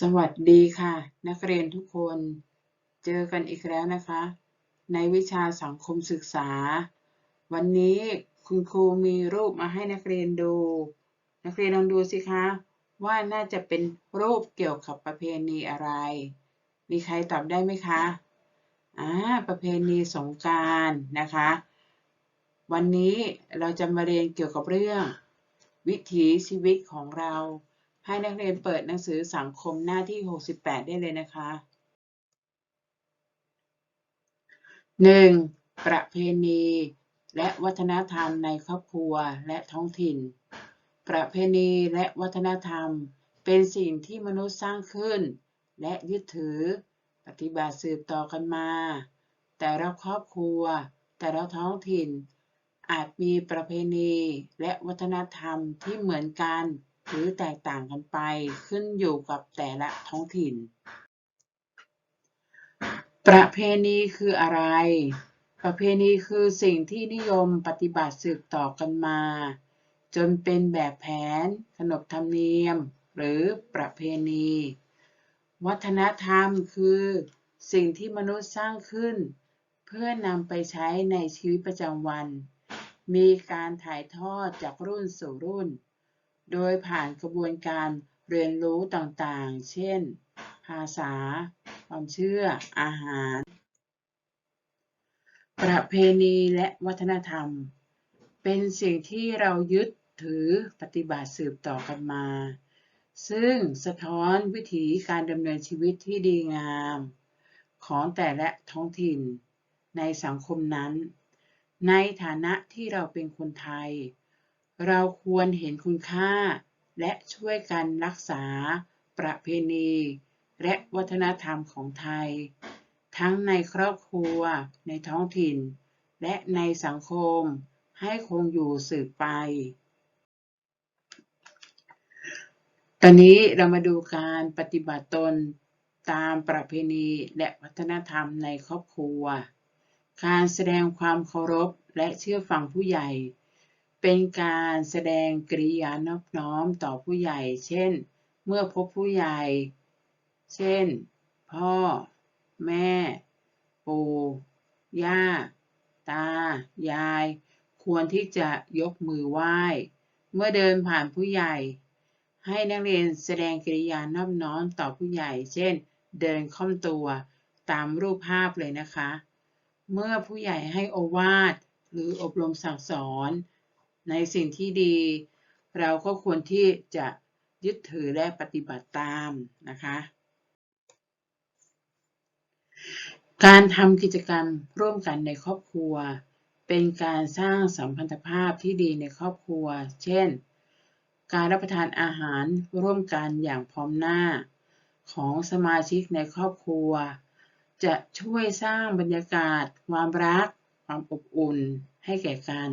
สวัสดีค่ะ นักเรียนทุกคน เจอกันอีกแล้วนะคะ ในวิชาสังคมศึกษา วันนี้คุณครูมีรูปมาให้นักเรียนดู นักเรียนลองดูสิคะว่าน่าจะเป็นรูปเกี่ยวกับประเพณีอะไร มีใครตอบได้ไหมคะอ่าประเพณีสงการนะคะ วันนี้เราจะมาเรียนเกี่ยวกับเรื่อง วิถีชีวิตของเรา ให้นักเรียนเปิดหนังสือสังคมหน้าที่ 68 ได้เลยนะคะ 1. ประเพณี และวัฒนธรรมในครอบครัวและท้องถิ่น ประเพณีและวัฒนธรรม เป็นสิ่งที่มนุษย์สร้างขึ้น และยึดถือ ปฏิบัติสืบต่อกันมา แต่ละครอบครัว แต่ละท้องถิ่น อาจมีประเพณีและวัฒนธรรมที่เหมือนกัน หรือแตกต่างกันไปขึ้นอยู่กับแต่ละท้องถิ่น ประเพณีคืออะไร ประเพณีคือสิ่งที่นิยมปฏิบัติสืบต่อกันมา จนเป็นแบบแผน ขนบธรรมเนียม หรือประเพณี วัฒนธรรมคือสิ่งที่มนุษย์สร้างขึ้น เพื่อนำไปใช้ในชีวิตประจำวัน มีการถ่ายทอดจากรุ่นสู่รุ่น โดยผ่านกระบวนการเรียนรู้ต่างๆ เช่น ภาษา ความเชื่อ อาหาร ประเพณีและวัฒนธรรม เป็นสิ่งที่เรายึดถือปฏิบัติสืบต่อกันมา ซึ่งสะท้อนวิถีการดำเนินชีวิตที่ดีงาม ของแต่ละท้องถิ่นในสังคมนั้น ในฐานะที่เราเป็นคนไทย เราควรเห็นคุณค่า และช่วยกันรักษา ประเพณี และวัฒนธรรมของไทย ทั้งในครอบครัว ในท้องถิ่น และในสังคม ให้คงอยู่สืบไป ตอนนี้เรามาดูการปฏิบัติตนตามประเพณีและวัฒนธรรมในครอบครัว การแสดงความเคารพและเชื่อฟังผู้ใหญ่ เป็นการแสดงกริยานอบน้อมต่อผู้ใหญ่ เช่น เมื่อพบผู้ใหญ่ เช่น พ่อ แม่ ปู่ ย่า ตา ยาย ควรที่จะยกมือไหว้ เมื่อเดินผ่านผู้ใหญ่ ให้นักเรียนแสดงกริยานอบน้อมต่อผู้ใหญ่ เช่น เดินค่อมตัวตามรูปภาพเลยนะคะ เมื่อผู้ใหญ่ให้โอวาทหรืออบรมสั่งสอน ในสิ่งที่ดี เราก็ควรที่จะยึดถือและปฏิบัติตามนะคะ การทำกิจกรรมร่วมกันในครอบครัว เป็นการสร้างสัมพันธภาพที่ดีในครอบครัว เช่น การรับประทานอาหารร่วมกันอย่างพร้อมหน้า ของสมาชิกในครอบครัว จะช่วยสร้างบรรยากาศ ความรัก ความอบอุ่นให้แก่กัน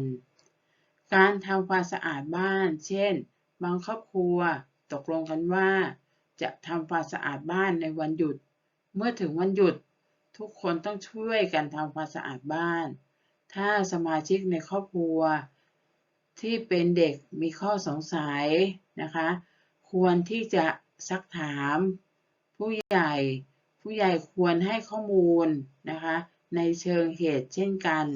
การทำความสะอาดบ้าน เช่น บางครอบครัว ตกลงกันว่า จะทำความสะอาดบ้านในวันหยุด เมื่อถึงวันหยุด ทุกคนต้องช่วยกันทำความสะอาดบ้าน ถ้าสมาชิกในครอบครัว ที่เป็นเด็กมีข้อสงสัยนะคะ ควรที่จะซักถาม ผู้ใหญ่ ผู้ใหญ่ควรให้ข้อมูลนะคะ ในเชิงเหตุเช่นกัน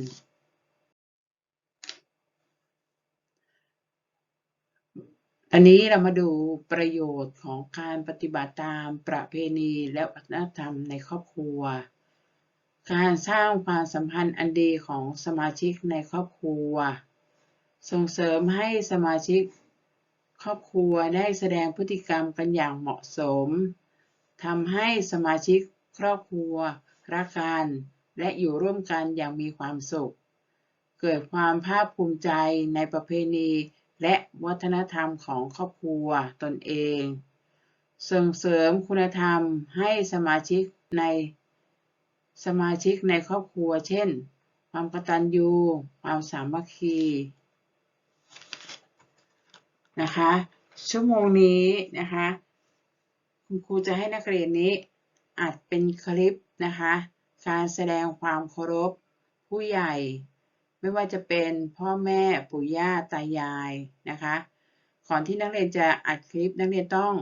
อันนี้เรามาดูประโยชน์ของการปฏิบัติตามประเพณีและวัฒนธรรมในครอบครัว การสร้างความสัมพันธ์อันดีของสมาชิกในครอบครัว ส่งเสริมให้สมาชิกครอบครัวได้แสดงพฤติกรรมกันอย่างเหมาะสมทำให้สมาชิกครอบครัวรักกันและอยู่ร่วมกันอย่างมีความสุข เกิดความภาคภูมิใจในประเพณี และวัฒนธรรมของครอบครัวตนเอง ส่งเสริมคุณธรรมให้สมาชิกในสมาชิกในครอบครัว เช่น ความกตัญญูความสามัคคีนะคะ ชั่วโมงนี้นะคะ คุณครูจะให้นักเรียนนี้อัดเป็นคลิปนะคะ การแสดงความเคารพผู้ใหญ่ ไม่ว่าจะเป็นพ่อแม่ปู่ย่าตายายนะคะก่อนที่นักเรียนจะอัดคลิปนักเรียนต้อง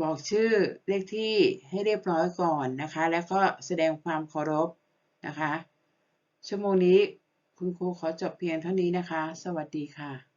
บอกชื่อเลขที่ให้เรียบร้อยก่อนนะคะ แล้วก็แสดงความเคารพนะคะ ชั่วโมงนี้คุณครูขอจบเพียงเท่านี้นะคะ สวัสดีค่ะ